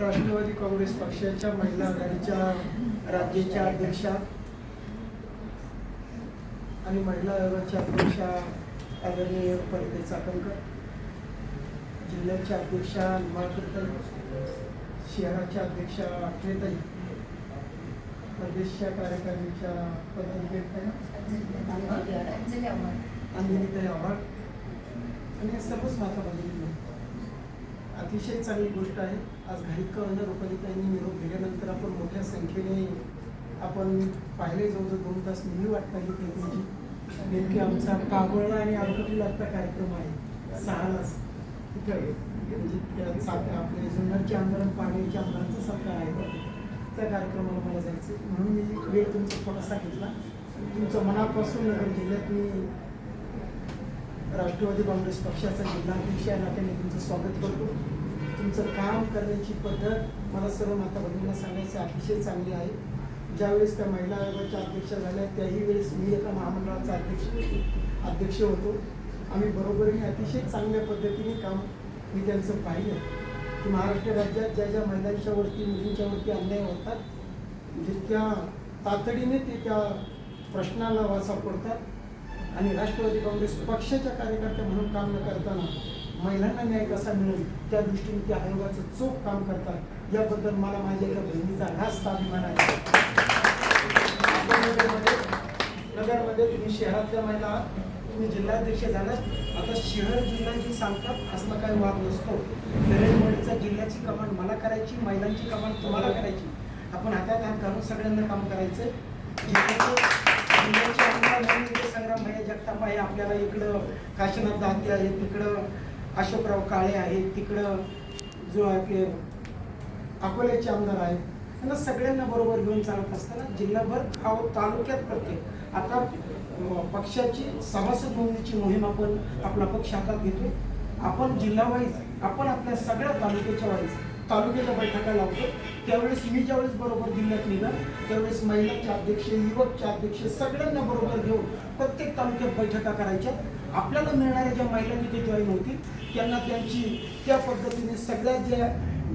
राष्ट्रवादी काँग्रेस पक्षाच्या महिला आघाडीच्या राज्याच्या अध्यक्षा आणि महिला आयोगाच्या अध्यक्षा आदरणीय परिते चाकणकर जिल्ह्याच्या अध्यक्षा निंबाळकरताई शहराच्या अध्यक्षा अक्षयताई प्रदेशच्या कार्यकारिणीच्या पदाधिकारी अंजलीताई आव्हाड. आणि सर्वच माता भगिनी अतिशय चांगली गोष्ट आहे. आज घाईक रुपालिताईंनी निरोप दिल्यानंतर आपण मोठ्या संख्येने आपण पाहिले जवळजवळ दोन तास नेहमी वाटता पाहिली ते तुमची नेमकी आमचा कागोळा आणि अलकटीला आत्ता कार्यक्रम आहे. सहालाच तिथं म्हणजे त्या सात आपले जुन्नरचे आमदार पाण्याच्या आमदारांचा सत्कार आहे. त्या कार्यक्रमाला मला जायचं म्हणून मी वेळ तुमचा थोडासा घेतला. तुमचं मनापासून नगर जिल्ह्यात मी राष्ट्रवादी काँग्रेस पक्षाचा जिल्हाध्यक्ष या नात्याने तुमचं स्वागत करतो. तुमचं काम करण्याची पद्धत मला सर्व माता भगिनींना सांगायची अतिशय चांगली आहे. ज्यावेळेस त्या महिला आयोगाच्या अध्यक्ष झाल्या त्याही वेळेस मी एका महामंडळाचा अध्यक्ष अध्यक्ष होतो. आम्ही बरोबरीने अतिशय चांगल्या पद्धतीने काम मी त्यांचं पाहिलं की महाराष्ट्र राज्यात ज्या ज्या महिलांच्या वरती मुलींच्या वरती अन्याय होतात म्हणजे जितक्या तातडीने ते त्या प्रश्नाला वाचा पडतात. आणि राष्ट्रवादी काँग्रेस पक्षाच्या कार्यकर्त्या म्हणून काम न करताना महिलांना न्याय कसा मिळेल? त्या दृष्टीने त्या आयोगाचं चोख काम करतात. याबद्दल मला माझ्या एका बहिणीचा रास्त अभिमान आहे? नगरमध्ये तुम्ही शहरातल्या महिला तुम्ही जिल्हाध्यक्ष झालात. आता शहर जिल्हा जी सांगतात असला काही वाद नसतो. नरेंद्र जिल्ह्याची कमांड मला करायची महिलांची कमांड तुम्हाला करायची. आपण हातात हात घालून सगळ्यांना काम करायचं जिल्ह्याचे संग्राम भैया जगताप आहे. आपल्याला इकडं काशीनाथ दाते आहे तिकडं अशोकराव काळे आहेत तिकडं जो आपले अकोल्याचे आमदार आहेत. त्यांना सगळ्यांना बरोबर घेऊन चालत असताना जिल्हाभर गाव तालुक्यात प्रत्येक. आता पक्षाची सभासद नोंदणीची मोहीम आपण आपला पक्ष हातात घेतोय. आपण जिल्हा वाईज आपण आपल्या सगळ्या तालुक्याच्या वाईज तालुक्याच्या बैठका लावतो त्यावेळेस मी ज्यावेळेस बरोबर जिल्ह्यात निघा त्यावेळेस महिलांचे अध्यक्ष युवकचे अध्यक्ष सगळ्यांना बरोबर घेऊन प्रत्येक तालुक्यात बैठका करायच्या. आपल्याला मिळणाऱ्या ज्या महिला तिथे जॉईन होतील त्यांना त्यांची त्या पद्धतीने सगळ्या ज्या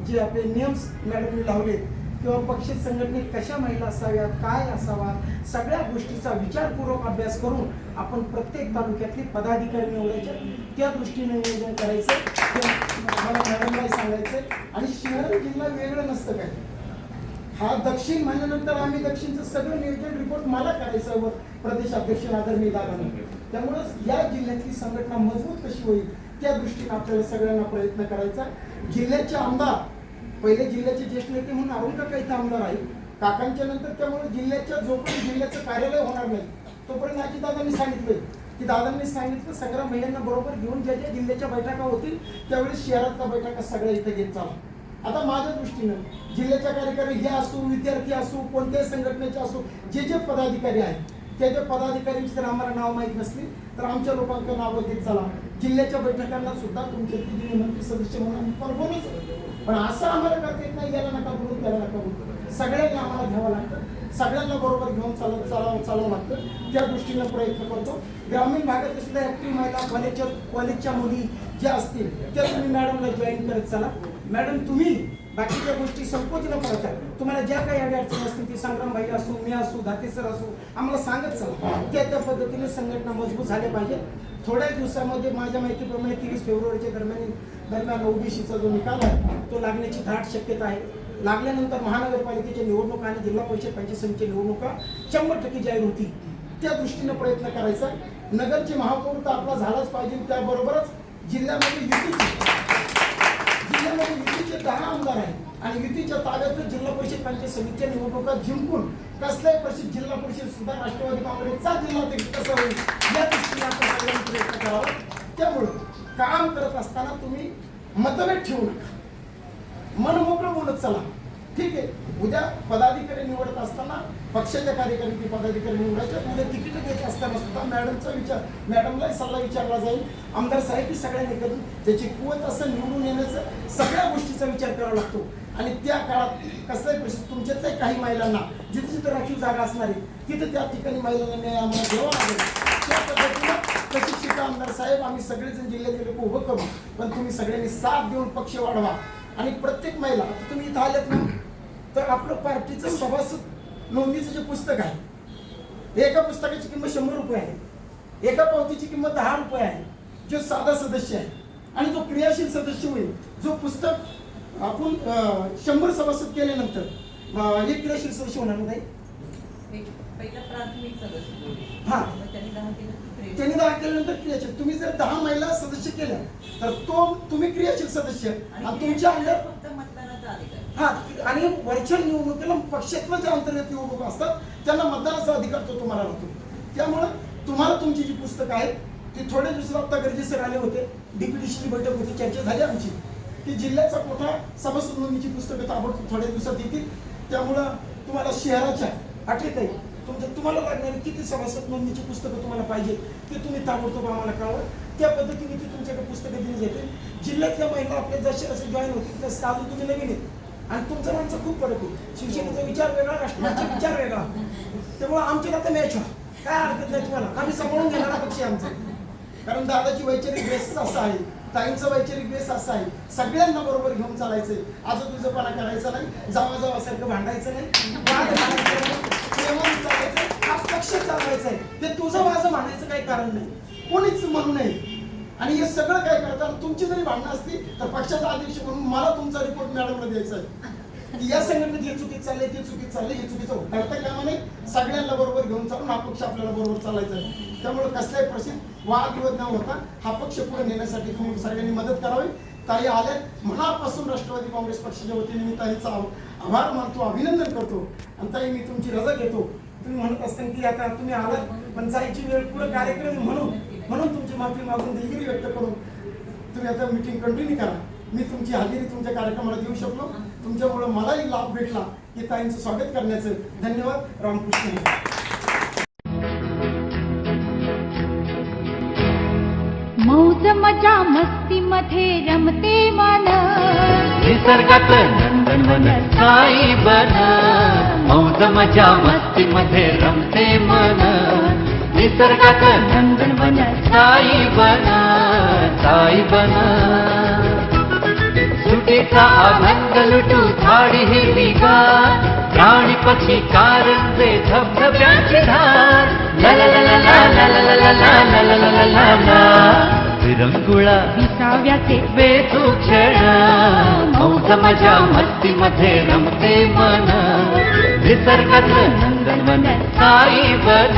जे आपले नियम्स मॅडमने लावलेत किंवा पक्ष संघटनेत कशा महिला असाव्यात काय असावा सगळ्या गोष्टीचा विचारपूर्वक अभ्यास करून आपण प्रत्येक तालुक्यातले पदाधिकारी निवडायचे त्या दृष्टीने नियोजन करायचं मला मॅडमला सांगायचं आणि शहर जिल्हा वेगळं नसतं काय हा दक्षिण म्हणल्यानंतर आम्ही दक्षिणचं सगळं नियोजन रिपोर्ट मला करायचं व प्रदेश अध्यक्ष आदरणीय दादांनी. त्यामुळेच या जिल्ह्यातली संघटना मजबूत कशी होईल त्या दृष्टीने आपल्याला सगळ्यांना प्रयत्न करायचा जिल्ह्याचे आमदार पहिले जिल्ह्याचे ज्येष्ठ नेते म्हणून अरुण काका इथं आमदार आहे काकांच्या नंतर त्यामुळे जिल्ह्याच्या जोपर्यंत जिल्ह्याचं कार्यालय होणार नाही तोपर्यंत आजी दादांनी सांगितलंय की दादांनी सांगितलं सगळ्या महिलांना बरोबर घेऊन ज्या ज्या जिल्ह्याच्या बैठका होतील त्यावेळेस शहरातल्या बैठका सगळ्या इथं घेत चाला. आता माझ्या दृष्टीनं जिल्ह्याच्या कार्यकारी हे असो विद्यार्थी असो कोणत्याही संघटनेचे असो जे जे पदाधिकारी आहेत त्या ज्या पदाधिकाऱ्यांची जर आम्हाला नाव माहीत नसली तर आमच्या लोकांचं नावं घेत चला. जिल्ह्याच्या बैठकांना सुद्धा तुमचे तिन्ही मंत्री सदस्य म्हणून आम्ही परफॉर्मन्स पण असं आम्हाला करता येत नाही याला नका बोलू त्याला नका बोलू. सगळ्यांना आम्हाला घ्यावं लागतं. सगळ्यांना बरोबर घेऊन चालत चालावं चालावं लागतं. त्या दृष्टीनं प्रयत्न करतो. ग्रामीण भागात सुद्धा ऍक्टिव्ह महिला कॉलेजच्या कॉलेजच्या मुली ज्या असतील त्या तुम्ही मॅडमला जॉईन करत चला. मॅडम तुम्ही बाकीच्या गोष्टी संकोच न करता तुम्हाला ज्या काही अडी अडचणी असतील ती संग्राम भाई असू मी असू धाते सर असू आम्हाला सांगत चला. त्या त्या पद्धतीने संघटना मजबूत झाल्या पाहिजे थोड्या दिवसामध्ये माझ्या माहितीप्रमाणे तीस फेब्रुवारीच्या दरम्यान दरम्यान ओबीसीचा जो निकाल आहे तो लागण्याची दाट शक्यता आहे. लागल्यानंतर महानगरपालिकेच्या निवडणुका आणि जिल्हा परिषद पंचायत समितीच्या निवडणुका शंभर टक्के जाहीर होतील. त्या दृष्टीने प्रयत्न करायचा नगरचे महापौर तर आपला झालाच पाहिजे. त्याबरोबरच जिल्ह्यामध्ये युतीची जिल्ह्यामध्ये युतीचे दहा आमदार आहेत आणि युतीच्या ताब्यातून जिल्हा परिषद पंचायत समितीच्या निवडणुका जिंकून कसल्याही परिषद जिल्हा परिषद सुद्धा राष्ट्रवादी काँग्रेसचा जिल्हा कसा होईल या दृष्टीने आपण सगळ्यांनी प्रयत्न करावा. त्यामुळं काम करत असताना तुम्ही मतभेद ठेवू नका. मनमोकळं बोलत चला. ठीक आहे. उद्या पदाधिकारी निवडत असताना पक्षाच्या कार्यकारी पदाधिकारी निवडायचे उद्या तिकीट देत असताना सुद्धा मॅडमचा विचार मॅडमलाही सल्ला विचारला जाईल. आमदार साहेब ही सगळ्यांनी करून त्याची कुवत असं निवडून येण्याचं सगळ्या गोष्टीचा विचार करावा लागतो. आणि त्या काळात कसलाही परिस्थिती तुमच्यातल्या काही महिलांना जिथे जिथे राखीव जागा असणार आहे तिथे त्या ठिकाणी महिलांना न्याय आम्हाला द्यावा लागेल. त्या पद्धतीनं प्रशिक्षित आमदार साहेब आम्ही सगळेजण जिल्ह्यातील लोक उभं करू. पण तुम्ही सगळ्यांनी साथ देऊन पक्ष वाढवा. आणि प्रत्येक महिला आता तुम्ही इथं आल्यात ना तर आपलं पार्टीचं सभासद नोंदणीचं जे पुस्तक आहे हे एका पुस्तकाची किंमत शंभर रुपये आहे. एका पावतीची किंमत दहा रुपये आहे. जो साधा सदस्य आहे आणि जो क्रियाशील सदस्य होईल जो पुस्तक आपण शंभर सभासद केल्यानंतर एक क्रियाशील सदस्य होणार नाही. एक पहिला प्राथमिक सदस्य बोलले. हा. त्यांनी दहा केल्यानंतर क्रियाशील. तुम्ही जर दहा महिला सदस्य केल्या तर तो तुम्ही क्रियाशील सदस्य. आणि तुमच्या अंडर हा आणि वरच्या निवडणुकीला पक्षत्व जे अंतर्गत निवडणूक असतात त्यांना मतदानाचा अधिकार तो तुम्हाला राहतो. त्यामुळं तुम्हाला तुमची जी पुस्तकं आहेत ती थोड्या दिवसात आता गरजेसर आले होते. डीपीडीसीची बैठक होती चर्चा झाली आमची. की जिल्ह्याचा कोठा सभासद नोंदणीची पुस्तकं ताबडतोब थोड्या दिवसात येतील. त्यामुळं तुम्हाला शहराच्या अटीत आहे तुमच्या तुम्हाला लागणारी किती सभासद नोंदणीची पुस्तकं तुम्हाला पाहिजे ते तुम्ही ताबडतोब आम्हाला कळवा. त्या पद्धतीने ती तुमच्याकडे पुस्तकं दिली जातील. जिल्ह्यातल्या महिला आपल्या जसे असे जॉईन होतील तसं अजून तुम्ही नवीन आहेत. आणि तुमचं माणसं खूप फरक आहे. शिवसेनेचा विचार वेगळा राष्ट्रवादीचा विचार वेगळा. त्यामुळे आमची आता मॅच व्हा काय हरकत नाही तुम्हाला. आम्ही सांभाळून घेणारा पक्ष आहे आमचा. कारण दादाची वैचारिक बेस असं आहे. ताईंचं वैचारिक बेस असं आहे. सगळ्यांना बरोबर घेऊन चालायचंय. आज तुझंपणा करायचा नाही. जावा जावासारखं भांडायचं नाही. नाही. हा पक्ष चालवायचा आहे. ते तुझं माझं म्हणायचं काही कारण नाही. कोणीच म्हणू नये. आणि हे सगळं काय करताना तुमची जरी भांडणं असती तर पक्षाचा अध्यक्ष म्हणून मला तुमचा रिपोर्ट मॅडमला द्यायचा आहे. या संघटनेत हे चुकीत चालले ते चुकीत चालले हे चुकीचं करता कामा नाही सगळ्यांना बरोबर घेऊन चालून हा पक्ष आपल्याला बरोबर चालायचा आहे. त्यामुळे कसल्याही प्रसिद्ध वाद विरोध न होता हा पक्ष पुढे नेण्यासाठी तुम्ही सगळ्यांनी मदत करावी. ताई आल्या मनापासून राष्ट्रवादी काँग्रेस पक्षाच्या वतीने मी ताईचा आभार मानतो अभिनंदन करतो. आणि ताई मी तुमची रजा घेतो. तुम्ही म्हणत असताना की आता तुम्ही आलात पण जायची वेळ पुढे कार्यक्रम म्हणून म्हणून तुमची माफी मागून दिलगिरी व्यक्त करून. तुम्ही आता मीटिंग कंटिन्यू करा. मी तुमची हजेरी तुमच्या कार्यक्रमाला देऊ शकलो. तुमच्यामुळे मलाही लाभ भेटला. की ताईंचं स्वागत करण्याचं धन्यवाद. रामकृष्ण. मौज मजा मस्ती मध्ये रमते मन. निसर्गात नंदनवन साई बन. मौज मजा मस्ती मध्ये रमते मन. निसर्गात नंदनवन साई बन साई बन सुटीचा आनंद लुटू झाडी हिरवीगार प्राणी पक्षी कारंजे धबधब्याची धार ला ला ला ला ला ला ला ला ला ला ला ला ला ला ला विरंगुळा विसाव्याचे वेचू क्षण मौज मजा मस्ती मध्ये रमते मन निसर्गात साई बन साई बन